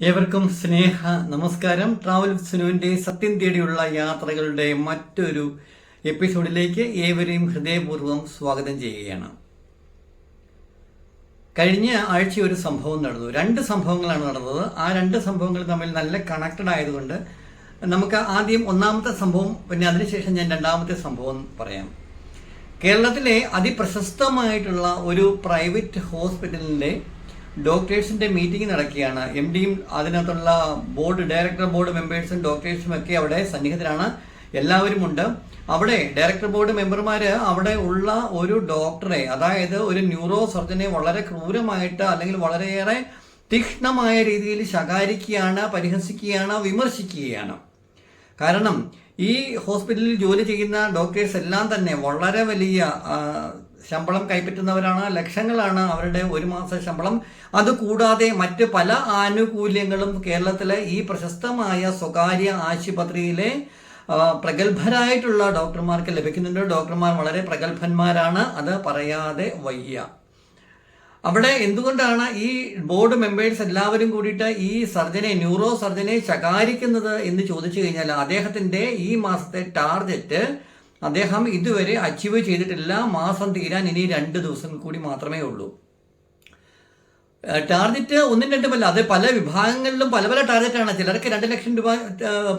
ഏവർക്കും സ്നേഹ നമസ്കാരം. ട്രാവൽ സുനുവിന്റെ സത്യം തേടിയുള്ള യാത്രകളുടെ മറ്റൊരു എപ്പിസോഡിലേക്ക് ഏവരെയും ഹൃദയപൂർവം സ്വാഗതം ചെയ്യുകയാണ്. കഴിഞ്ഞ ആഴ്ച ഒരു സംഭവം നടന്നു. രണ്ട് സംഭവങ്ങളാണ് നടന്നത്. ആ രണ്ട് സംഭവങ്ങൾ തമ്മിൽ നല്ല കണക്റ്റഡ് ആയതുകൊണ്ട് നമുക്ക് ആദ്യം ഒന്നാമത്തെ സംഭവം പിന്നെ അതിനുശേഷം ഞാൻ രണ്ടാമത്തെ സംഭവം പറയാം. കേരളത്തിലെ അതിപ്രശസ്തമായിട്ടുള്ള ഒരു പ്രൈവറ്റ് ഹോസ്പിറ്റലിന്റെ ഡോക്ടേഴ്സിന്റെ മീറ്റിംഗ് നടക്കുകയാണ്. എം ഡിയും അതിനകത്തുള്ള ബോർഡ് ഡയറക്ടർ ബോർഡ് മെമ്പേഴ്സും ഡോക്ടേഴ്സും ഒക്കെ അവിടെ സന്നിഹിതരാണ്. എല്ലാവരും ഉണ്ട് അവിടെ ഡയറക്ടർ ബോർഡ് മെമ്പർമാര് അവിടെ ഉള്ള ഒരു ഡോക്ടറെ അതായത് ഒരു ന്യൂറോ സർജനെ വളരെ ക്രൂരമായിട്ട് അല്ലെങ്കിൽ വളരെയേറെ തീക്ഷ്ണമായ രീതിയിൽ ശകാരിക്കുകയാണ് പരിഹസിക്കുകയാണ് വിമർശിക്കുകയാണ്. കാരണം ഈ ഹോസ്പിറ്റലിൽ ജോലി ചെയ്യുന്ന ഡോക്ടേഴ്സ് എല്ലാം തന്നെ വളരെ വലിയ ശമ്പളം കൈപ്പറ്റുന്നവരാണ് ലക്ഷങ്ങളാണ് അവരുടെ ഒരു മാസ ശമ്പളം. അതുകൂടാതെ മറ്റ് പല ആനുകൂല്യങ്ങളും കേരളത്തിലെ ഈ പ്രശസ്തമായ സ്വകാര്യ ആശുപത്രിയിലെ പ്രഗത്ഭരായിട്ടുള്ള ഡോക്ടർമാർക്ക് ലഭിക്കുന്നുണ്ട്. ഡോക്ടർമാർ വളരെ പ്രഗത്ഭന്മാരാണ് അത് പറയാതെ വയ്യ. അവിടെ എന്തുകൊണ്ടാണ് ഈ ബോർഡ് മെമ്പേഴ്സ് എല്ലാവരും കൂടിയിട്ട് ഈ സർജനെ ന്യൂറോ സർജനെ ശകാരിക്കുന്നത് എന്ന് ചോദിച്ചു കഴിഞ്ഞാൽ അദ്ദേഹത്തിന്റെ ഈ മാസത്തെ ടാർഗറ്റ് അദ്ദേഹം ഇതുവരെ അച്ചീവ് ചെയ്തിട്ടില്ല. മാസം തീരാൻ ഇനി രണ്ട് ദിവസം കൂടി മാത്രമേ ഉള്ളൂ. ടാർഗറ്റ് ഒന്നും രണ്ടുമല്ല. അത് പല വിഭാഗങ്ങളിലും പല പല ടാർഗറ്റാണ് ചിലർക്ക് രണ്ട് ലക്ഷം രൂപ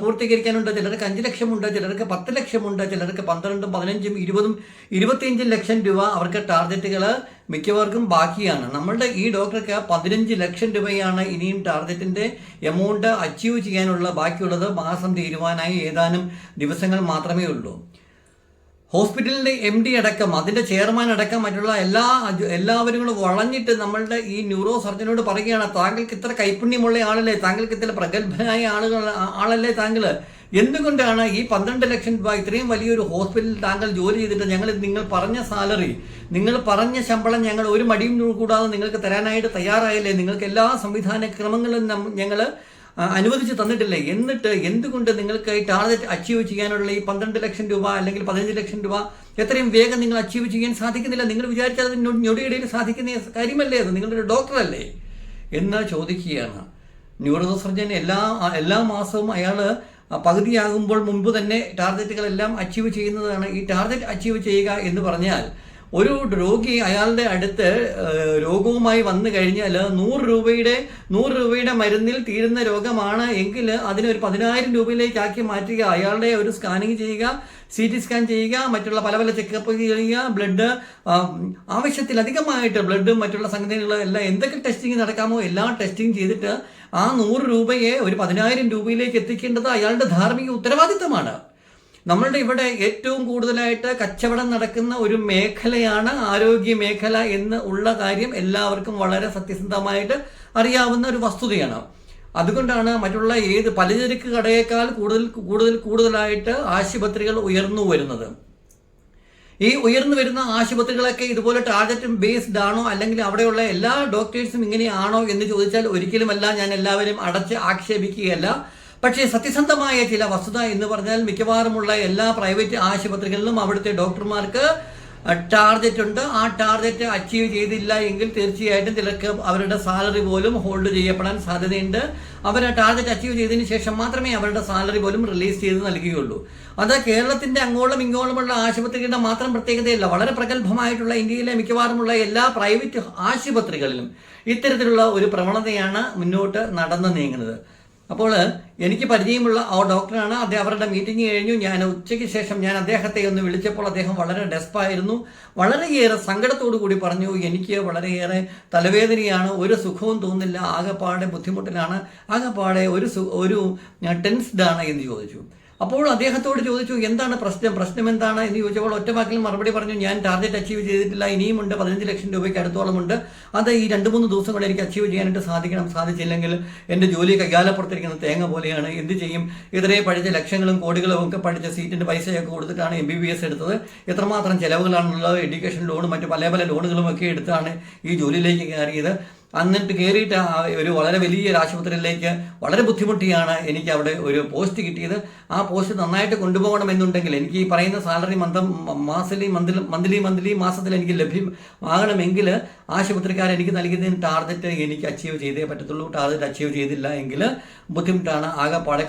പൂർത്തീകരിക്കാനുണ്ട്. ചിലർക്ക് അഞ്ച് ലക്ഷമുണ്ട്. ചിലർക്ക് പത്ത് ലക്ഷമുണ്ട്. ചിലർക്ക് പന്ത്രണ്ടും പതിനഞ്ചും ഇരുപതും ഇരുപത്തിയഞ്ചും ലക്ഷം രൂപ അവർക്ക് ടാർഗറ്റുകൾ മിക്കവർക്കും ബാക്കിയാണ്. നമ്മളുടെ ഈ ഡോക്ടർക്ക് പതിനഞ്ച് ലക്ഷം രൂപയാണ് ഇനിയും ടാർഗറ്റിന്റെ എമൗണ്ട് അച്ചീവ് ചെയ്യാനുള്ള ബാക്കിയുള്ളത്. മാസം തീരുവാനായി ഏതാനും ദിവസങ്ങൾ മാത്രമേ ഉള്ളൂ. ഹോസ്പിറ്റലിന്റെ എം ഡി അടക്കം അതിന്റെ ചെയർമാൻ അടക്കം മറ്റുള്ള എല്ലാ എല്ലാവരും കൂടെ വളഞ്ഞിട്ട് നമ്മളുടെ ഈ ന്യൂറോ സർജനോട് പറയുകയാണ് താങ്കൾക്ക് ഇത്ര കൈപ്പുണ്യമുള്ള ആളല്ലേ താങ്കൾക്ക് ഇത്ര പ്രഗത്ഭനായ ആളുകൾ ആളല്ലേ താങ്കൾ എന്തുകൊണ്ടാണ് ഈ പന്ത്രണ്ട് ലക്ഷം രൂപ ഇത്രയും വലിയൊരു ഹോസ്പിറ്റലിൽ താങ്കൾ ജോലി ചെയ്തിട്ട് ഞങ്ങൾ നിങ്ങൾ പറഞ്ഞ സാലറി നിങ്ങൾ പറഞ്ഞ ശമ്പളം ഞങ്ങൾ ഒരു മടിയും കൂടാതെ നിങ്ങൾക്ക് തരാനായിട്ട് തയ്യാറായില്ലേ? നിങ്ങൾക്ക് എല്ലാ സംവിധാന ക്രമങ്ങളും ഞങ്ങൾ അനുവദിച്ച് തന്നിട്ടില്ല? എന്നിട്ട് എന്തുകൊണ്ട് നിങ്ങൾക്ക് ഈ ടാർഗറ്റ് അച്ചീവ് ചെയ്യാനുള്ള ഈ പന്ത്രണ്ട് ലക്ഷം രൂപ അല്ലെങ്കിൽ പതിനഞ്ച് ലക്ഷം രൂപ എത്രയും വേഗം നിങ്ങൾ അച്ചീവ് ചെയ്യാൻ സാധിക്കുന്നില്ല. നിങ്ങൾ വിചാരിച്ചാൽ ഞൊടിയിടയിൽ സാധിക്കുന്ന കാര്യമല്ലേ അത്? നിങ്ങളുടെ ഡോക്ടറല്ലേ എന്ന് ചോദിക്കുകയാണ്. ന്യൂറോ സർജൻ എല്ലാ എല്ലാ മാസവും അയാൾ പകുതിയാകുമ്പോൾ മുൻപ് തന്നെ ടാർഗറ്റുകളെല്ലാം അച്ചീവ് ചെയ്യുന്നതാണ്. ഈ ടാർഗറ്റ് അച്ചീവ് ചെയ്യുക എന്ന് പറഞ്ഞാൽ ഒരു രോഗി അയാളുടെ അടുത്ത് രോഗവുമായി വന്നു കഴിഞ്ഞാൽ നൂറ് രൂപയുടെ നൂറ് രൂപയുടെ മരുന്നിൽ തീരുന്ന രോഗമാണ് എങ്കിൽ അതിനെ ഒരു പതിനായിരം രൂപയിലേക്കാക്കി മാറ്റുക. അയാളുടെ ഒരു സ്കാനിങ് ചെയ്യുക സി ടി സ്കാൻ ചെയ്യുക മറ്റുള്ള പല പല ചെക്കപ്പ് ചെയ്യുക ബ്ലഡ് ആവശ്യത്തിലധികമായിട്ട് ബ്ലഡും മറ്റുള്ള സംഗതികളും എല്ലാം എന്തൊക്കെ ടെസ്റ്റിംഗ് നടക്കാമോ എല്ലാ ടെസ്റ്റിംഗ് ചെയ്തിട്ട് ആ നൂറ് രൂപയെ ഒരു പതിനായിരം രൂപയിലേക്ക് എത്തിക്കേണ്ടത് അയാളുടെ ധാർമ്മിക ഉത്തരവാദിത്തമാണ്. നമ്മളുടെ ഇവിടെ ഏറ്റവും കൂടുതലായിട്ട് കച്ചവടം നടക്കുന്ന ഒരു മേഖലയാണ് ആരോഗ്യ മേഖല എന്ന് ഉള്ള കാര്യം എല്ലാവർക്കും വളരെ സത്യസന്ധമായിട്ട് അറിയാവുന്ന ഒരു വസ്തുതയാണ്. അതുകൊണ്ടാണ് മറ്റുള്ള ഏത് പലചരക്ക് കടയേക്കാൾ കൂടുതൽ കൂടുതൽ കൂടുതലായിട്ട് ആശുപത്രികൾ ഉയർന്നു വരുന്നത്. ഈ ഉയർന്നു വരുന്ന ആശുപത്രികളൊക്കെ ഇതുപോലെ ടാർഗറ്റ് ബേസ്ഡ് ആണോ അല്ലെങ്കിൽ അവിടെയുള്ള എല്ലാ ഡോക്ടേഴ്സും ഇങ്ങനെയാണോ എന്ന് ചോദിച്ചാൽ ഒരിക്കലുമല്ല. ഞാൻ എല്ലാവരും അടച്ച് ആക്ഷേപിക്കുകയല്ല. പക്ഷേ സത്യസന്ധമായ ചില വസ്തുത എന്ന് പറഞ്ഞാൽ മിക്കവാറുമുള്ള എല്ലാ പ്രൈവറ്റ് ആശുപത്രികളിലും അവിടുത്തെ ഡോക്ടർമാർക്ക് ടാർഗറ്റ് ഉണ്ട്. ആ ടാർഗറ്റ് അച്ചീവ് ചെയ്തില്ല എങ്കിൽ തീർച്ചയായിട്ടും ചിലർക്ക് അവരുടെ സാലറി പോലും ഹോൾഡ് ചെയ്യപ്പെടാൻ സാധ്യതയുണ്ട്. അവർ ആ ടാർഗറ്റ് അച്ചീവ് ചെയ്തതിന് ശേഷം മാത്രമേ അവരുടെ സാലറി പോലും റിലീസ് ചെയ്ത് നൽകുകയുള്ളൂ. അത് കേരളത്തിന്റെ അങ്ങോളം ഇങ്ങോളമുള്ള ആശുപത്രികളുടെ മാത്രം പ്രത്യേകതയല്ല വളരെ പ്രഗത്ഭമായിട്ടുള്ള ഇന്ത്യയിലെ മിക്കവാറുമുള്ള എല്ലാ പ്രൈവറ്റ് ആശുപത്രികളിലും ഇത്തരത്തിലുള്ള ഒരു പ്രവണതയാണ് മുന്നോട്ട് നടന്നു നീങ്ങുന്നത്. അപ്പോൾ എനിക്ക് പരിചയമുള്ള ആ ഡോക്ടറാണ്. അദ്ദേഹം അവരുടെ മീറ്റിംഗ് കഴിഞ്ഞു. ഞാൻ ഉച്ചയ്ക്ക് ശേഷം ഞാൻ അദ്ദേഹത്തെ ഒന്ന് വിളിച്ചപ്പോൾ അദ്ദേഹം വളരെ ഡെസ്പായിരുന്നു. വളരെയേറെ സങ്കടത്തോടു കൂടി പറഞ്ഞു എനിക്ക് വളരെയേറെ തലവേദനയാണ്. ഒരു സുഖവും തോന്നില്ല ആകെപ്പാടെ ബുദ്ധിമുട്ടിലാണ്. ആകെപ്പാടെ ഒരു ഒരു ടെൻസ്ഡാണ് എന്ന് ചോദിച്ചു. അപ്പോൾ അദ്ദേഹത്തോട് ചോദിച്ചു എന്താണ് പ്രശ്നം? പ്രശ്നം എന്താണ്? എന്ന് ചോദിച്ചപ്പോൾ ഒറ്റവാക്കിൽ മറുപടി പറഞ്ഞു ഞാൻ ടാർഗറ്റ് അച്ചീവ് ചെയ്തിട്ടില്ല. ഇനിയുമുണ്ട് പതിനഞ്ച് ലക്ഷം രൂപയ്ക്ക് അടുത്തോളമുണ്ട്. അത് ഈ രണ്ട് മൂന്ന് ദിവസം കൊണ്ട് എനിക്ക് അച്ചീവ് ചെയ്യാനായിട്ട് സാധിക്കണം. സാധിച്ചില്ലെങ്കിൽ എന്റെ ജോലി കൈകാലപ്പുറത്തിരിക്കുന്ന തേങ്ങ പോലെയാണ്. എന്ത് ചെയ്യും? ഇത്രയും പഠിച്ച ലക്ഷങ്ങളും കോടികളും ഒക്കെ പഠിച്ച സീറ്റിന്റെ പൈസയൊക്കെ കൊടുത്തിട്ടാണ് എം ബി ബി എസ് എടുത്തത്. എത്രമാത്രം ചെലവുകളാണുള്ളത്? എഡ്യൂക്കേഷൻ ലോണും മറ്റു പല പല ലോണുകളും ഒക്കെ എടുത്താണ് ഈ ജോലിയിലേക്ക് കയറിയത്. എന്നിട്ട് കയറിയിട്ട് ഒരു വളരെ വലിയൊരു ആശുപത്രിയിലേക്ക് വളരെ ബുദ്ധിമുട്ടിയാണ് എനിക്ക് അവിടെ ഒരു പോസ്റ്റ് കിട്ടിയത്. ആ പോസ്റ്റ് നന്നായിട്ട് കൊണ്ടുപോകണം എന്നുണ്ടെങ്കിൽ എനിക്ക് ഈ പറയുന്ന സാലറി മന്ദം മാസലി മന്ത്ലി മന്ത്ലി മന്ത്ലി മാസത്തിൽ എനിക്ക് ലഭ്യമാകണമെങ്കിൽ ആശുപത്രിക്കാർ എനിക്ക് നൽകുന്നതിന് ടാർഗറ്റ് എനിക്ക് അച്ചീവ് ചെയ്തേ പറ്റത്തുള്ളൂ. ടാർഗറ്റ് അച്ചീവ് ചെയ്തില്ല എങ്കിൽ ബുദ്ധിമുട്ടാണ്. ആകെപ്പാടെ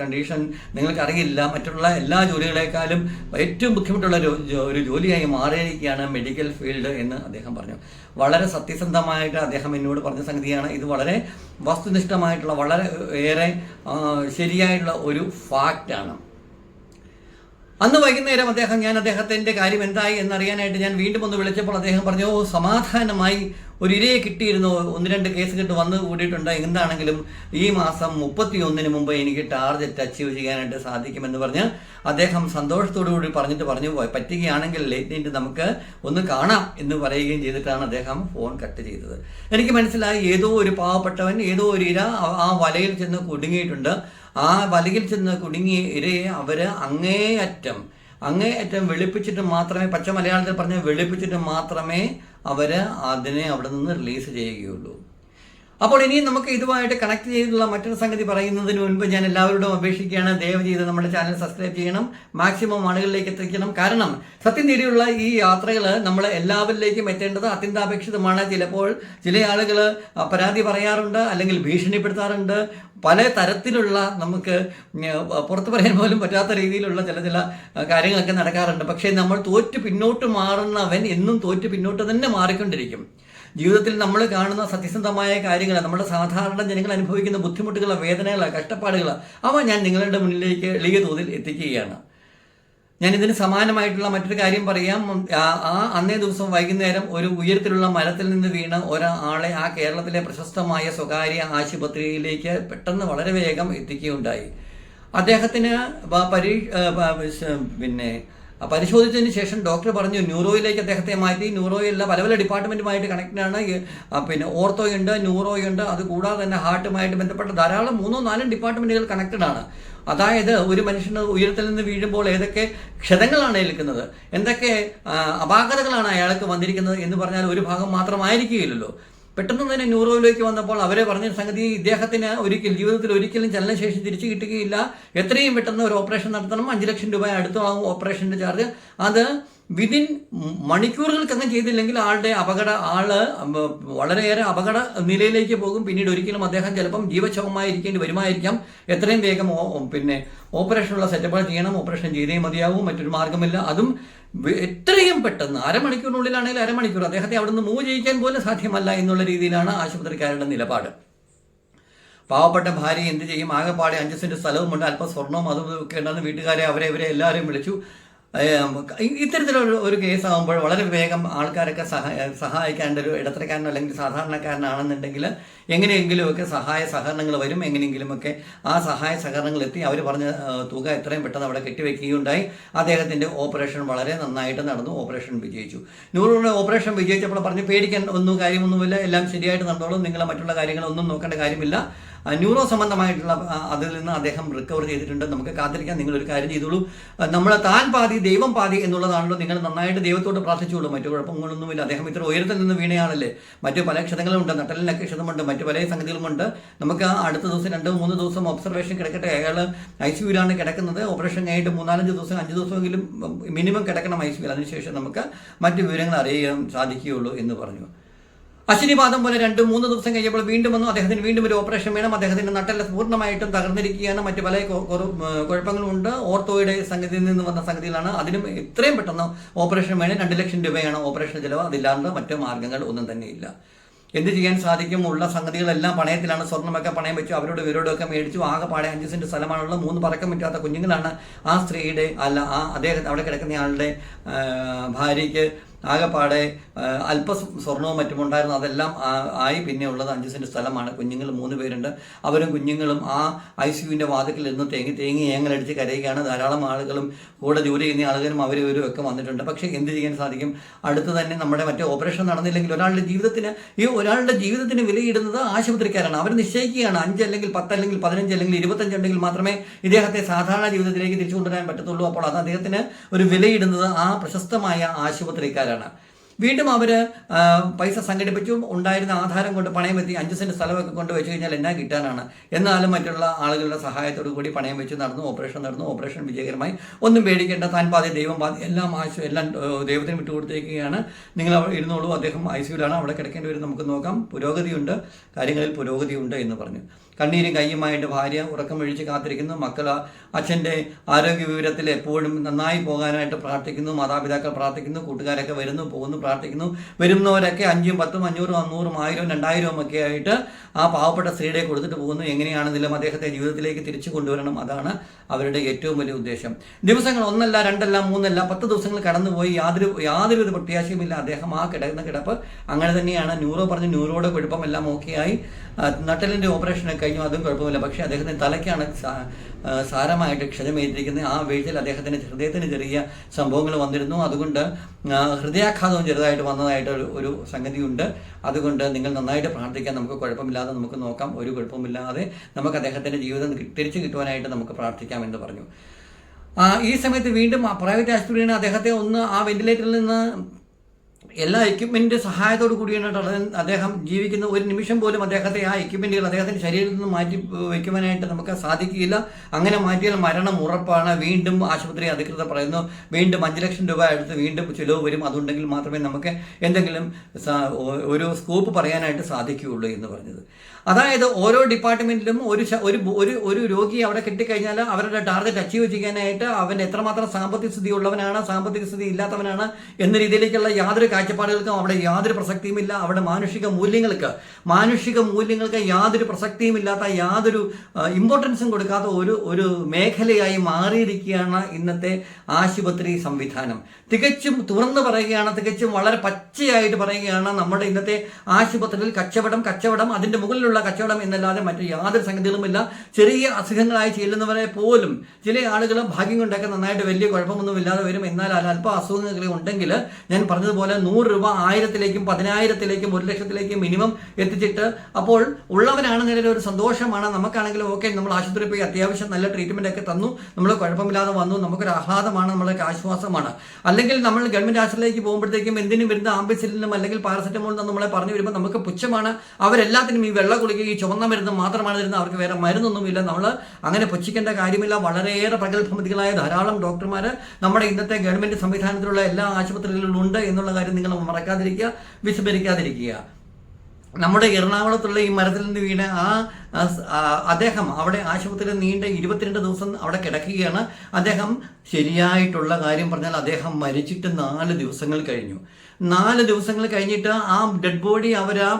കണ്ടീഷൻ നിങ്ങൾക്കറിയില്ല. മറ്റുള്ള എല്ലാ ജോലികളെക്കാളും ഏറ്റവും ബുദ്ധിമുട്ടുള്ള ഒരു ജോലിയായി മാറിയിരിക്കുകയാണ് മെഡിക്കൽ ഫീൽഡ് എന്ന് അദ്ദേഹം പറഞ്ഞു. വളരെ സത്യസന്ധമായിട്ട് അദ്ദേഹം എന്നോട് പറഞ്ഞ സംഗതിയാണ്. ഇത് വളരെ വസ്തുനിഷ്ഠമായിട്ടുള്ള വളരെ ഏറെ ശരിയായിട്ടുള്ള ഒരു ഫാക്റ്റാണ് അന്ന് വൈകുന്നേരം അദ്ദേഹം ഞാൻ അദ്ദേഹത്തിന്റെ കാര്യം എന്തായി എന്നറിയാനായിട്ട് ഞാൻ വീണ്ടും ഒന്ന് വിളിച്ചപ്പോൾ അദ്ദേഹം പറഞ്ഞു "ഓ, സമാധാനമായി ഒരു ഇരയെ കിട്ടിയിരുന്നു. ഒന്ന് രണ്ട് കേസ് കിട്ട് വന്ന് കൂടിയിട്ടുണ്ട്. എന്താണെങ്കിലും ഈ മാസം മുപ്പത്തി ഒന്നിന് മുമ്പ് എനിക്ക് ടാർഗറ്റ് അച്ചീവ് ചെയ്യാനായിട്ട് സാധിക്കുമെന്ന് പറഞ്ഞ് അദ്ദേഹം സന്തോഷത്തോടു കൂടി പറഞ്ഞിട്ട് പറഞ്ഞു പറ്റുകയാണെങ്കിൽ ലേറ്റ് നമുക്ക് ഒന്ന് കാണാം എന്ന് പറയുകയും ചെയ്തിട്ടാണ് അദ്ദേഹം ഫോൺ കട്ട് ചെയ്തത്. എനിക്ക് മനസ്സിലായി ഏതോ ഒരു പാവപ്പെട്ടവൻ ഏതോ ഒരു ഇര ആ വലയിൽ ചെന്ന് കുടുങ്ങിയിട്ടുണ്ട്. ആ വലയിൽ ചെന്ന് കുടുങ്ങിയ ഇരയെ അവർ അങ്ങേയറ്റം അങ്ങേയറ്റം വെളുപ്പിച്ചിട്ട് മാത്രമേ പച്ച മലയാളത്തിൽ പറഞ്ഞ വെളുപ്പിച്ചിട്ട് മാത്രമേ അവർ അതിനെ അവിടെ നിന്ന് റിലീസ് ചെയ്യുകയുള്ളൂ. അപ്പോൾ ഇനിയും നമുക്ക് ഇതുമായിട്ട് കണക്ട് ചെയ്തിട്ടുള്ള മറ്റൊരു സംഗതി പറയുന്നതിന് മുൻപ് ഞാൻ എല്ലാവരോടും അപേക്ഷിക്കുകയാണ്. ദയവ് ചെയ്ത് നമ്മുടെ ചാനൽ സബ്സ്ക്രൈബ് ചെയ്യണം. മാക്സിമം ആളുകളിലേക്ക് എത്തിക്കണം. കാരണം സത്യം നേടിയുള്ള ഈ യാത്രകൾ നമ്മൾ എല്ലാവരിലേക്കും എത്തേണ്ടത് അത്യന്താപേക്ഷിതമാണ്. ചിലപ്പോൾ ചില ആളുകൾ പരാതി പറയാറുണ്ട് അല്ലെങ്കിൽ ഭീഷണിപ്പെടുത്താറുണ്ട്. പല തരത്തിലുള്ള നമുക്ക് പുറത്തു പറയാൻ പോലും പറ്റാത്ത രീതിയിലുള്ള ചില ചില കാര്യങ്ങളൊക്കെ നടക്കാറുണ്ട്. പക്ഷേ നമ്മൾ തോറ്റ് പിന്നോട്ട് മാറുന്നവൻ എന്നും തോറ്റ് പിന്നോട്ട് തന്നെ മാറിക്കൊണ്ടിരിക്കും. ജീവിതത്തിൽ നമ്മൾ കാണുന്ന സത്യസന്ധമായ കാര്യങ്ങൾ നമ്മുടെ സാധാരണ ജനങ്ങൾ അനുഭവിക്കുന്ന ബുദ്ധിമുട്ടുകൾ വേദനകൾ കഷ്ടപ്പാടുകൾ അവ ഞാൻ നിങ്ങളുടെ മുന്നിലേക്ക് എളിയ തോതിൽ എത്തിക്കുകയാണ്. ഞാൻ ഇതിന് സമാനമായിട്ടുള്ള മറ്റൊരു കാര്യം പറയാം. ആ അന്നേ ദിവസം വൈകുന്നേരം ഒരു ഉയരത്തിലുള്ള മരത്തിൽ നിന്ന് വീണ ഒരാളെ ആ കേരളത്തിലെ പ്രശസ്തമായ സ്വകാര്യ ആശുപത്രിയിലേക്ക് പെട്ടെന്ന് വളരെ വേഗം എത്തിക്കുകയുണ്ടായി. അദ്ദേഹത്തിന് പ- പരീ ആ, പ- ശ- പിന്നെ പരിശോധിച്ചതിന് ശേഷം ഡോക്ടർ പറഞ്ഞു ന്യൂറോയിലേക്ക് അദ്ദേഹത്തെ മാറ്റി. ന്യൂറോയിലുള്ള പല പല ഡിപ്പാർട്ട്മെന്റുമായിട്ട് ആണ്. പിന്നെ ഓർത്തോയുണ്ട് ന്യൂറോയുണ്ട് അത് കൂടാതെ തന്നെ ഹാർട്ടുമായിട്ട് ബന്ധപ്പെട്ട ധാരാളം മൂന്നോ നാലും ഡിപ്പാർട്ട്മെന്റുകൾ ആണ്. അതായത് ഒരു മനുഷ്യന് ഉയരത്തിൽ നിന്ന് വീഴുമ്പോൾ ഏതൊക്കെ ക്ഷതങ്ങളാണ് ഏൽക്കുന്നത്? എന്തൊക്കെ അപാകതകളാണ് അയാൾക്ക് വന്നിരിക്കുന്നത് എന്ന് പറഞ്ഞാൽ ഒരു ഭാഗം മാത്രമായിരിക്കുകയില്ലല്ലോ. പെട്ടെന്ന് തന്നെ ന്യൂറോയിലേക്ക് വന്നപ്പോൾ അവരെ പറഞ്ഞ സംഗതി ഇദ്ദേഹത്തിന് ഒരിക്കൽ ജീവിതത്തിൽ ഒരിക്കലും ചലനശേഷി തിരിച്ചു കിട്ടുകയില്ല. എത്രയും പെട്ടെന്ന് ഒരു ഓപ്പറേഷൻ നടത്തണം. അഞ്ച് ലക്ഷം രൂപ അടുത്താകും ഓപ്പറേഷന്റെ ചാർജ്. അത് വിതിൻ മണിക്കൂറുകൾക്കകം ചെയ്തില്ലെങ്കിൽ ആളുടെ അപകട ആൾ വളരെയേറെ അപകട നിലയിലേക്ക് പോകും. പിന്നീട് ഒരിക്കലും അദ്ദേഹം ചിലപ്പം ജീവശവമായിരിക്കേണ്ടി വരുമായിരിക്കാം. എത്രയും വേഗം പിന്നെ ഓപ്പറേഷനുള്ള സെറ്റപ്പുകൾ ചെയ്യണം ഓപ്പറേഷൻ ചെയ്തേ മതിയാവും മറ്റൊരു മാർഗമില്ല. അതും എത്രയും പെട്ടെന്ന് അരമണിക്കൂറിനുള്ളിലാണെങ്കിൽ അരമണിക്കൂർ അദ്ദേഹത്തെ അവിടെ നിന്ന് മൂവ് ചെയ്യിക്കാൻ പോലും സാധ്യമല്ല എന്നുള്ള രീതിയിലാണ് ആശുപത്രിക്കാരുടെ നിലപാട്. പാവപ്പെട്ട ഭാര്യ എന്ത് ചെയ്യും? ആകെപ്പാടെ അഞ്ച് സെന്റ് സ്ഥലവുമുണ്ട്. അല്പം സ്വർണവും അതും ഒക്കെ ഉണ്ടെന്ന് വീട്ടുകാരെ അവരെ ഇവരെ എല്ലാവരെയും വിളിച്ചു. ഏം, ഇ- ഒരു കേസ് ആകുമ്പോൾ വളരെ വേഗം ആൾക്കാരൊക്കെ സഹായ സഹായിക്കാണ്ട് ഒരു ഇടത്തരക്കാരനോ അല്ലെങ്കിൽ സാധാരണക്കാരനാണെന്നുണ്ടെങ്കിൽ എങ്ങനെയെങ്കിലുമൊക്കെ സഹായ സഹകരണങ്ങൾ വരും. എങ്ങനെയെങ്കിലുമൊക്കെ ആ സഹായ സഹകരണങ്ങൾ എത്തി അവർ പറഞ്ഞ തുക എത്രയും പെട്ടെന്ന് അവിടെ കെട്ടിവെക്കുകയുണ്ടായി. അദ്ദേഹത്തിന്റെ ഓപ്പറേഷൻ വളരെ നന്നായിട്ട് നടന്നു. ഓപ്പറേഷൻ വിജയിച്ചു. നൂറുകളുടെ ഓപ്പറേഷൻ വിജയിച്ചപ്പോൾ പറഞ്ഞു പേടിക്കാൻ ഒന്നും കാര്യമൊന്നുമില്ല. എല്ലാം ശരിയായിട്ട് നടന്നോളും. നിങ്ങളെ മറ്റുള്ള കാര്യങ്ങളൊന്നും നോക്കേണ്ട കാര്യമില്ല. ന്യൂറോ സംബന്ധമായിട്ടുള്ള അതിൽ നിന്ന് അദ്ദേഹം റിക്കവർ ചെയ്തിട്ടുണ്ട്. നമുക്ക് കാത്തിരിക്കാൻ ഒരു കാര്യം ചെയ്തോളൂ. നമ്മൾ താൻ പാതി ദൈവം പാതി എന്നുള്ളതാണല്ലോ. നിങ്ങൾ നന്നായിട്ട് ദൈവത്തോട് പ്രാർത്ഥിച്ചോളൂ മറ്റു കുഴപ്പങ്ങളൊന്നുമില്ല. അദ്ദേഹം ഇത്ര ഉയരത്തിൽ നിന്ന് വീണയാണല്ലേ മറ്റു പല ക്ഷതങ്ങളുമുണ്ട്. നട്ടലിനൊക്കെ ക്ഷതമുണ്ട്. മറ്റു പല സംഗതികളുമുണ്ട്. നമുക്ക് അടുത്ത ദിവസം രണ്ട് മൂന്ന് ദിവസം ഒബ്സർവേഷൻ കിടക്കട്ടെ. അയാൾ ഐ സിയുലാണ് കിടക്കുന്നത്. ഓപ്പറേഷൻ കഴിഞ്ഞിട്ട് മൂന്നാലഞ്ച് ദിവസം അഞ്ച് ദിവസമെങ്കിലും മിനിമം കിടക്കണം ഐ സിയുൽ അതിനുശേഷം നമുക്ക് മറ്റു വിവരങ്ങൾ അറിയാൻ സാധിക്കുകയുള്ളൂ എന്ന് പറഞ്ഞു. അശ്വിനിപാദം പോലെ രണ്ട് മൂന്ന് ദിവസം കഴിഞ്ഞപ്പോൾ വീണ്ടും വന്നു. അദ്ദേഹത്തിന് വീണ്ടും ഒരു ഓപ്പറേഷൻ വേണം. അദ്ദേഹത്തിന്റെ നട്ടെല്ലാം പൂർണമായിട്ടും തകർന്നിരിക്കുകയാണ്. മറ്റു പല കുഴപ്പങ്ങളുമുണ്ട്. ഓർത്തോയുടെ സംഗതിയിൽ നിന്ന് വന്ന സംഗതിയിലാണ്. അതിനും എത്രയും പെട്ടെന്ന് ഓപ്പറേഷൻ വേണം. രണ്ട് ലക്ഷം രൂപയാണ് ഓപ്പറേഷൻ ചിലവ്. അതില്ലാണ്ട് മറ്റു മാർഗങ്ങൾ ഒന്നും തന്നെ ഇല്ല. എന്ത് ചെയ്യാൻ സാധിക്കും? ഉള്ള സംഗതികളെല്ലാം പണയത്തിലാണ്. സ്വർണമൊക്കെ പണയം വെച്ചു. അവരോട് ഇവരോടൊക്കെ മേടിച്ചു. ആകെ പാടെ അഞ്ച് സെന്റ് സ്ഥലമാണുള്ള മൂന്ന് പറക്കം പറ്റാത്ത കുഞ്ഞുങ്ങളാണ് ആ സ്ത്രീയുടെ അല്ല ആ അദ്ദേഹം അവിടെ കിടക്കുന്ന ആളുടെ ആ, ഭാര്യയ്ക്ക് ആകെപ്പാടെ അല്പ സ്വർണവും മറ്റും ഉണ്ടായിരുന്നു. അതെല്ലാം ആയി പിന്നെ ഉള്ളത് അഞ്ച് സെന്റ് സ്ഥലമാണ്. കുഞ്ഞുങ്ങൾ മൂന്ന് പേരുണ്ട്. അവരും കുഞ്ഞുങ്ങളും ആ ഐ സിയുവിന്റെ വാതിക്കിൽ ഇരുന്ന് തേങ്ങി തേങ്ങി ഏങ്ങലടിച്ച് കരയുകയാണ്. ധാരാളം ആളുകളും കൂടെ ജോലി ചെയ്യുന്ന ആളുകളും അവരും ഒക്കെ വന്നിട്ടുണ്ട്. പക്ഷേ എന്ത് ചെയ്യാൻ സാധിക്കും? അടുത്ത് തന്നെ നമ്മുടെ മറ്റേ ഓപ്പറേഷൻ നടന്നില്ലെങ്കിൽ ഒരാളുടെ ജീവിതത്തിന് ഈ ഒരാളുടെ ജീവിതത്തിന് വിലയിടുന്നത് ആശുപത്രിക്കാരാണ്. അവർ നിശ്ചയിക്കുകയാണ് അഞ്ച് അല്ലെങ്കിൽ പത്ത് അല്ലെങ്കിൽ പതിനഞ്ച് അല്ലെങ്കിൽ ഇരുപത്തഞ്ച് ഉണ്ടെങ്കിൽ മാത്രമേ ഇദ്ദേഹത്തെ സാധാരണ ജീവിതത്തിലേക്ക് തിരിച്ചു കൊണ്ടുവരാൻ പറ്റത്തുള്ളൂ. അപ്പോൾ അത് അദ്ദേഹത്തിന് ഒരു വിലയിടുന്നത് ആ പ്രശസ്തമായ ആശുപത്രിക്കാരാണ്. വീണ്ടും അവർ പൈസ സംഘടിപ്പിച്ചു ഉണ്ടായിരുന്ന ആധാരം കൊണ്ട് പണയം എത്തി അഞ്ച് സെന്റ് സ്ഥലമൊക്കെ കൊണ്ട് വെച്ച് കഴിഞ്ഞാൽ എന്നാ കിട്ടാനാണ്? എന്നാലും മറ്റുള്ള ആളുകളുടെ സഹായത്തോടു കൂടി പണയം വെച്ച് നടന്നു ഓപ്പറേഷൻ നടന്നു ഓപ്പറേഷൻ വിജയകരമായി. ഒന്നും പേടിക്കേണ്ട താൻ പാതി ദൈവം പാതി എല്ലാം ആശു എല്ലാം ദൈവത്തിന് ദൈവത്തിന് വിട്ടുകൊടുത്തേക്കുകയാണ് നിങ്ങൾ അവിടെ ഇരുന്നോളൂ അദ്ദേഹം ഐ സിയുലാണ് അവിടെ കിടക്കേണ്ടി വരും നമുക്ക് നോക്കാം. പുരോഗതിയുണ്ട് കാര്യങ്ങളിൽ പുരോഗതിയുണ്ട് എന്ന് പറഞ്ഞു. കണ്ണീരും കയ്യുമായിട്ട് ഭാര്യ ഉറക്കം ഒഴിച്ച് കാത്തിരിക്കുന്നു. മക്കൾ അച്ഛന്റെ ആരോഗ്യ വിവരത്തിൽ എപ്പോഴും നന്നായി പോകാനായിട്ട് പ്രാർത്ഥിക്കുന്നു. മാതാപിതാക്കൾ പ്രാർത്ഥിക്കുന്നു. കൂട്ടുകാരൊക്കെ വരുന്നു പോകുന്നു പ്രാർത്ഥിക്കുന്നു. വരുന്നവരൊക്കെ അഞ്ചും പത്തും അഞ്ഞൂറും അഞ്ഞൂറും ആയിരവും രണ്ടായിരവും ഒക്കെ ആയിട്ട് ആ പാവപ്പെട്ട സ്ത്രീയുടെ കൊടുത്തിട്ട് പോകുന്നു. എങ്ങനെയാണെങ്കിലും അദ്ദേഹത്തെ ജീവിതത്തിലേക്ക് തിരിച്ചു കൊണ്ടുവരണം? അതാണ് അവരുടെ ഏറ്റവും വലിയ ഉദ്ദേശം. ദിവസങ്ങൾ ഒന്നല്ല രണ്ടല്ല മൂന്നല്ല പത്ത് ദിവസങ്ങൾ കടന്നുപോയി. യാതൊരു യാതൊരു പ്രത്യാശയുമില്ല. അദ്ദേഹം ആ കിടക്കുന്ന കിടപ്പ് അങ്ങനെ തന്നെയാണ്. ന്യൂറോ പറഞ്ഞ് ന്യൂറോയുടെ കുഴപ്പം എല്ലാം ഓക്കെയായി. നട്ടലിന്റെ ഓപ്പറേഷൻ കഴിഞ്ഞു അതും കുഴപ്പമില്ല പക്ഷേ അദ്ദേഹത്തിന് തലയ്ക്കാണ് സാരമായിട്ട് ക്ഷതമേറ്റിരിക്കുന്നത്. ആ വീഴ്ചയിൽ അദ്ദേഹത്തിന് ഹൃദയത്തിന് ചെറിയ സംഭവങ്ങൾ വന്നിരുന്നു. അതുകൊണ്ട് ഹൃദയാഘാതവും ചെറുതായിട്ട് വന്നതായിട്ട് ഒരു ഒരു സംഗതിയുണ്ട്. അതുകൊണ്ട് നിങ്ങൾ നന്നായിട്ട് പ്രാർത്ഥിക്കാൻ നമുക്ക് കുഴപ്പമില്ലാതെ നമുക്ക് നോക്കാം. ഒരു കുഴപ്പമില്ലാതെ നമുക്ക് അദ്ദേഹത്തിന്റെ ജീവിതം തിരിച്ചു കിട്ടുവാനായിട്ട് നമുക്ക് പ്രാർത്ഥിക്കാം എന്ന് പറഞ്ഞു. ഈ സമയത്ത് വീണ്ടും പ്രൈവറ്റ് ആശുപത്രിയിൽ അദ്ദേഹത്തെ ഒന്ന് ആ വെന്റിലേറ്ററിൽ നിന്ന് എല്ലാ എക്യുപ്മെന്റ് സഹായത്തോടു കൂടിയാണ് അദ്ദേഹം- ജീവിക്കുന്ന ഒരു നിമിഷം പോലും അദ്ദേഹത്തെ ആ എക്യുപ്മെന്റുകൾ അദ്ദേഹത്തിന്റെ ശരീരത്തിൽ നിന്ന് മാറ്റി വയ്ക്കുവാനായിട്ട് നമുക്ക് സാധിക്കുകയില്ല. അങ്ങനെ മാറ്റിയാൽ മരണം ഉറപ്പാണ്. വീണ്ടും ആശുപത്രി അധികൃതർ പറയുന്നു വീണ്ടും അഞ്ച് ലക്ഷം രൂപ എടുത്ത് വീണ്ടും ചിലവ് വരും. അതുണ്ടെങ്കിൽ മാത്രമേ നമുക്ക് എന്തെങ്കിലും ഒരു സ്കോപ്പ് പറയാനായിട്ട് സാധിക്കുകയുള്ളൂ എന്ന് പറഞ്ഞത്. അതായത് ഓരോ ഡിപ്പാർട്ട്മെന്റിലും ഒരു ഒരു ഒരു ഒരു രോഗി അവിടെ കിട്ടിക്കഴിഞ്ഞാൽ അവരുടെ ടാർഗറ്റ് അച്ചീവ് ചെയ്യാനായിട്ട് അവൻ എത്രമാത്രം സാമ്പത്തിക സ്ഥിതി ഉള്ളവനാണ് സാമ്പത്തിക സ്ഥിതി ഇല്ലാത്തവനാണ് എന്ന രീതിയിലേക്കുള്ള യാതൊരു കാഴ്ചപ്പാടുകൾക്കും അവിടെ യാതൊരു പ്രസക്തിയുമില്ല. അവിടെ മാനുഷിക മൂല്യങ്ങൾക്ക് മാനുഷിക മൂല്യങ്ങൾക്ക് യാതൊരു പ്രസക്തിയും ഇല്ലാത്ത യാതൊരു ഇമ്പോർട്ടൻസും കൊടുക്കാത്ത ഒരു ഒരു മേഖലയായി മാറിയിരിക്കുകയാണ് ഇന്നത്തെ ആശുപത്രി സംവിധാനം. തികച്ചും തുറന്നു പറയുകയാണ് തികച്ചും വളരെ പച്ചയായിട്ട് പറയുകയാണ് നമ്മുടെ ഇന്നത്തെ ആശുപത്രിയിൽ കച്ചവടം കച്ചവടം അതിന്റെ മുകളിലുള്ള കച്ചവടം എന്നല്ലാതെ മറ്റു യാതൊരു സംഗതികളുമില്ല. ചെറിയ അസുഖങ്ങളായി ചെല്ലുന്നവരെ പോലും ചില ആളുകൾ ഭാഗ്യം കൊണ്ടൊക്കെ നന്നായിട്ട് വലിയ കുഴപ്പമൊന്നും ഇല്ലാതെ വരും. എന്നാൽ അല്പ അല്പം അസുഖങ്ങൾ ഉണ്ടെങ്കിൽ ഞാൻ പറഞ്ഞതുപോലെ നൂറ് രൂപ ആയിരത്തിലേക്കും പതിനായിരത്തിലേക്കും ഒരു ലക്ഷത്തിലേക്കും മിനിമം എത്തിച്ചിട്ട് അപ്പോൾ ഉള്ളവനാണ് നിലയിൽ ഒരു സന്തോഷമാണ്. നമുക്കാണെങ്കിലും ഓക്കെ നമ്മൾ ആശുപത്രി പോയി അത്യാവശ്യം നല്ല ട്രീറ്റ്മെന്റ് ഒക്കെ തന്നു. നമ്മൾ കുഴപ്പമില്ലാതെ വന്നു. നമുക്കൊരു ആഹ്ലാദമാണ് നമ്മുടെ ആശ്വാസമാണ്. അല്ലെങ്കിൽ നമ്മൾ ഗവൺമെന്റ് ആശുപത്രിയിലേക്ക് പോകുമ്പോഴത്തേക്കും എന്തിനും വരുന്ന ആംബുലൻസിലും അല്ലെങ്കിൽ പാരസെറ്റമോൾ നമ്മളെ പറഞ്ഞു വരുമ്പോൾ നമുക്ക് പുച്ഛമാണ്. അവരെല്ലാത്തിനും ഈ വെള്ള കുളിക്കുക ഈ ചുവന്ന മരുന്ന് മാത്രമാണ് തരുന്നത്. അവർക്ക് വേറെ മരുന്നൊന്നുമില്ല. നമ്മൾ അങ്ങനെ പുച്ഛിക്കേണ്ട കാര്യമില്ല. വളരെയേറെ പ്രഗത്ഭമതികളായ ധാരാളം ഡോക്ടർമാർ നമ്മുടെ ഇന്നത്തെ ഗവൺമെന്റ് സംവിധാനത്തിലുള്ള എല്ലാ ആശുപത്രികളിലും ഉണ്ട് എന്നുള്ള കാര്യം നിങ്ങൾ മറക്കാതിരിക്കുക വിസ്മരിക്കാതിരിക്കുക നമ്മുടെ എറണാകുളത്തുള്ള ഈ മരത്തിൽ നിന്ന് വീണ ആ അദ്ദേഹം അവിടെ ആശുപത്രിയിൽ നീണ്ട ഇരുപത്തിരണ്ട് ദിവസം അവിടെ കിടക്കുകയാണ്. അദ്ദേഹം ശരിയായിട്ടുള്ള കാര്യം പറഞ്ഞാൽ അദ്ദേഹം മരിച്ചിട്ട് നാല് ദിവസങ്ങൾ കഴിഞ്ഞു. നാല് ദിവസങ്ങൾ കഴിഞ്ഞിട്ട് ആ ഡെഡ് ബോഡി അവർ ആ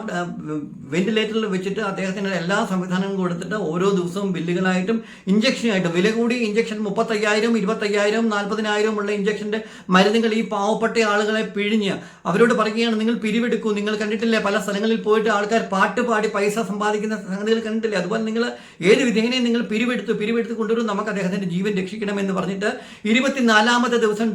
വെന്റിലേറ്ററിൽ വെച്ചിട്ട് അദ്ദേഹത്തിന് എല്ലാ സംവിധാനങ്ങളും കൊടുത്തിട്ട് ഓരോ ദിവസവും ബില്ലുകളായിട്ടും ഇഞ്ചക്ഷനായിട്ടും വില കൂടി ഇഞ്ചക്ഷൻ മുപ്പത്തയ്യായിരം ഇരുപത്തയ്യായിരം നാൽപ്പതിനായിരം ഉള്ള ഇഞ്ചക്ഷന്റെ മരുന്നുകൾ ഈ പാവപ്പെട്ട ആളുകളെ പിഴിഞ്ഞ് അവരോട് പറയുകയാണ് നിങ്ങൾ പിരിവെടുക്കൂ. നിങ്ങൾ കണ്ടിട്ടില്ലേ? പല സ്ഥലങ്ങളിൽ പോയിട്ട് ആൾക്കാർ പാട്ട് പാടി പൈസ സമ്പാദിക്കുന്ന സംഗതികൾ കണ്ടിട്ടില്ലേ? അതുപോലെ നിങ്ങൾ ഏത് വിധേനയും നിങ്ങൾ പിരിവെടുത്തു പിരിവെടുത്ത് കൊണ്ടുവരും. നമുക്ക് അദ്ദേഹത്തിന്റെ ജീവൻ രക്ഷിക്കണം എന്ന് പറഞ്ഞിട്ട് ഇരുപത്തിനാലാമത്തെ ദിവസം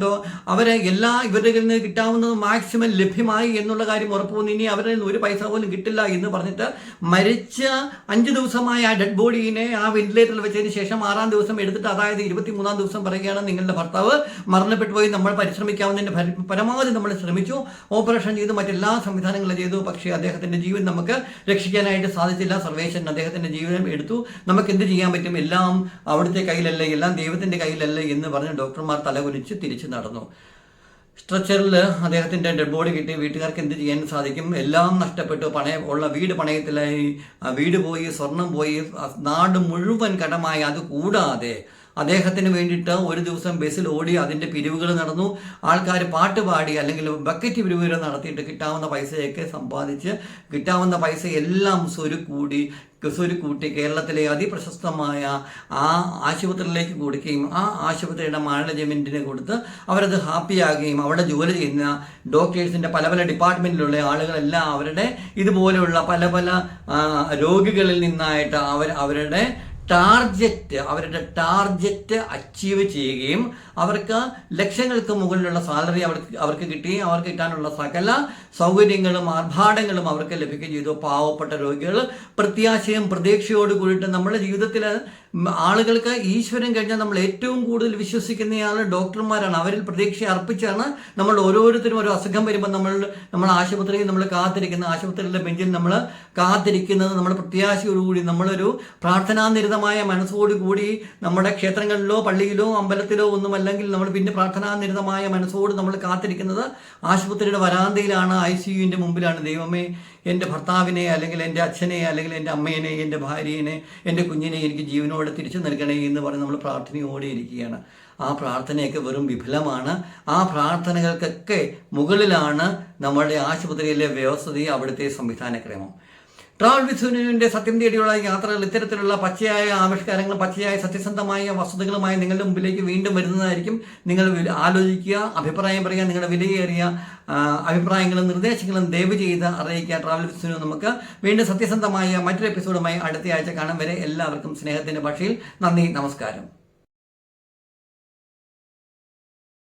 അവരെ എല്ലാ ഇവരുടെ നിന്ന് കിട്ടാവുന്നത് മാക്സിമം ലഭ്യമായി എന്നുള്ള കാര്യം ഉറപ്പുവന്നു ഇനി അവരിൽ നിന്ന് ഒരു പൈസ പോലും കിട്ടില്ല എന്ന് പറഞ്ഞിട്ട് മരിച്ച അഞ്ച് ദിവസമായ ആ ഡെഡ് ബോഡീനെ ആ വെന്റിലേറ്ററിൽ വെച്ചതിന് ശേഷം ആറാം ദിവസം എടുത്തിട്ട് അതായത് ഇരുപത്തി മൂന്നാം ദിവസം പറയുകയാണ് നിങ്ങളുടെ ഭർത്താവ്. മരണപ്പെട്ടു പോയി. നമ്മൾ പരിശ്രമിക്കാവുന്നതിന്റെ പരമാവധി നമ്മൾ ശ്രമിച്ചു. ഓപ്പറേഷൻ ചെയ്തു. മറ്റെല്ലാ സംവിധാനങ്ങളും ചെയ്തു. പക്ഷേ അദ്ദേഹത്തിന്റെ ജീവൻ നമുക്ക് രക്ഷിക്കാനായിട്ട് സാധിച്ചില്ല. സർവേശ്വരൻ അദ്ദേഹത്തിന്റെ ജീവൻ എടുത്തു. നമുക്ക് എന്ത് ചെയ്യാൻ പറ്റും? എല്ലാം അവിടുത്തെ കയ്യിലല്ലേ? എല്ലാം ദൈവത്തിന്റെ കയ്യിലല്ലേ? എന്ന് പറഞ്ഞ് ഡോക്ടർമാർ തലകുനിച്ച് തിരിച്ചു നടന്നു. സ്ട്രെച്ചറിൽ അദ്ദേഹത്തിന്റെ ഡെഡ് ബോഡി കിട്ടി. വീട്ടുകാർക്ക് എന്ത് ചെയ്യാൻ സാധിക്കും? എല്ലാം നഷ്ടപ്പെട്ടു. പണയ ഉള്ള വീട് പണയത്തിലായി. വീട് പോയി സ്വർണം പോയി. നാട് മുഴുവൻ കടമായി. അത് കൂടാതെ അദ്ദേഹത്തിന് വേണ്ടിയിട്ട് ഒരു ദിവസം ബസ്സിൽ ഓടി അതിന്റെ പിരിവുകൾ നടന്നു. ആൾക്കാർ പാട്ട് പാടി അല്ലെങ്കിൽ ബക്കറ്റ് പിരിവുകൾ നടത്തിയിട്ട് കിട്ടാവുന്ന പൈസയൊക്കെ സമ്പാദിച്ച് കിട്ടാവുന്ന പൈസ എല്ലാം സ്വരുക്കൂടി സ്വരുക്കൂട്ടി കേരളത്തിലെ അതിപ്രശസ്തമായ ആ ആശുപത്രിയിലേക്ക് കൊടുക്കുകയും ആ ആശുപത്രിയുടെ മാനേജ്മെന്റിന് കൊടുത്ത് അവരത് ഹാപ്പിയാകുകയും അവിടെ ജോലി ചെയ്യുന്ന ഡോക്ടേഴ്സിന്റെ പല പല ഡിപ്പാർട്ട്മെന്റിലുള്ള ആളുകളെല്ലാം അവരുടെ ഇതുപോലെയുള്ള പല പല രോഗികളിൽ നിന്നായിട്ട് അവർ അവരുടെ ടാർജറ്റ് അവരുടെ ടാർജറ്റ് അച്ചീവ് ചെയ്യുകയും അവർക്ക് ലക്ഷങ്ങൾക്ക് മുകളിലുള്ള സാലറി അവർക്ക് അവർക്ക് കിട്ടുകയും അവർക്ക് കിട്ടാനുള്ള സകല സൗകര്യങ്ങളും ആർഭാടങ്ങളും അവർക്ക് ലഭിക്കുകയും ചെയ്തു. പാവപ്പെട്ട രോഗികൾ പ്രത്യാശയും പ്രതീക്ഷയോട് കൂടിയിട്ട് നമ്മുടെ ജീവിതത്തിൽ ആളുകൾക്ക് ഈശ്വരൻ കഴിഞ്ഞാൽ നമ്മൾ ഏറ്റവും കൂടുതൽ വിശ്വസിക്കുന്നയാൾ ഡോക്ടർമാരാണ്. അവരിൽ പ്രതീക്ഷ അർപ്പിച്ചാണ് നമ്മൾ ഓരോരുത്തരും ഒരു അസുഖം വരുമ്പോൾ നമ്മൾ നമ്മൾ ആശുപത്രിയിൽ നമ്മൾ കാത്തിരിക്കുന്ന ആശുപത്രിയിലെ ബെഞ്ചിൽ നമ്മൾ കാത്തിരിക്കുന്നത് നമ്മൾ പ്രത്യാശയോടുകൂടി നമ്മളൊരു പ്രാർത്ഥനാനിരതമായ മനസ്സോടുകൂടി നമ്മുടെ ക്ഷേത്രങ്ങളിലോ പള്ളിയിലോ അമ്പലത്തിലോ ഒന്നും അല്ലെങ്കിൽ നമ്മൾ പിന്നെ പ്രാർത്ഥനാനിരതമായ മനസ്സോട് നമ്മൾ കാത്തിരിക്കുന്നത് ആശുപത്രിയുടെ വരാന്തയിലാണ് ഐ സി യുവിന്റെ മുമ്പിലാണ്. ദൈവമേ എന്റെ ഭർത്താവിനെ അല്ലെങ്കിൽ എന്റെ അച്ഛനെ അല്ലെങ്കിൽ എന്റെ അമ്മേനെ എന്റെ ഭാര്യനെ എന്റെ കുഞ്ഞിനെ എനിക്ക് ജീവനോടെ തിരിച്ചു നൽകണേ എന്ന് പറഞ്ഞ് നമ്മൾ പ്രാർത്ഥനയോടെ ഇരിക്കുകയാണ്. ആ പ്രാർത്ഥനയൊക്കെ വെറും വിഫലമാണ്. ആ പ്രാർത്ഥനകൾക്കൊക്കെ മുകളിലാണ് നമ്മളുടെ ആശുപത്രിയിലെ വ്യവസ്ഥയും അവിടുത്തെ സംവിധാനക്രമം. ട്രാവൽ വിസുവിന്റെ സത്യം തേടിയുള്ള യാത്രകൾ ഇത്തരത്തിലുള്ള പച്ചയായ ആവിഷ്കാരങ്ങളും പച്ചയായ സത്യസന്ധമായ വസ്തുതകളുമായി നിങ്ങളുടെ മുമ്പിലേക്ക് വീണ്ടും വരുന്നതായിരിക്കും. നിങ്ങൾ ആലോചിക്കുക അഭിപ്രായം പറയുക നിങ്ങളുടെ വിലയേറിയ അഭിപ്രായങ്ങളും നിർദ്ദേശങ്ങളും ദയവ് ചെയ്ത് അറിയിക്കുക ട്രാവൽ വിസുനു നമുക്ക്. വീണ്ടും സത്യസന്ധമായ മറ്റൊരു എപ്പിസോഡുമായി അടുത്തയാഴ്ച കാണാൻ വരെ എല്ലാവർക്കും സ്നേഹത്തിന്റെ ഭാഷയിൽ നന്ദി നമസ്കാരം.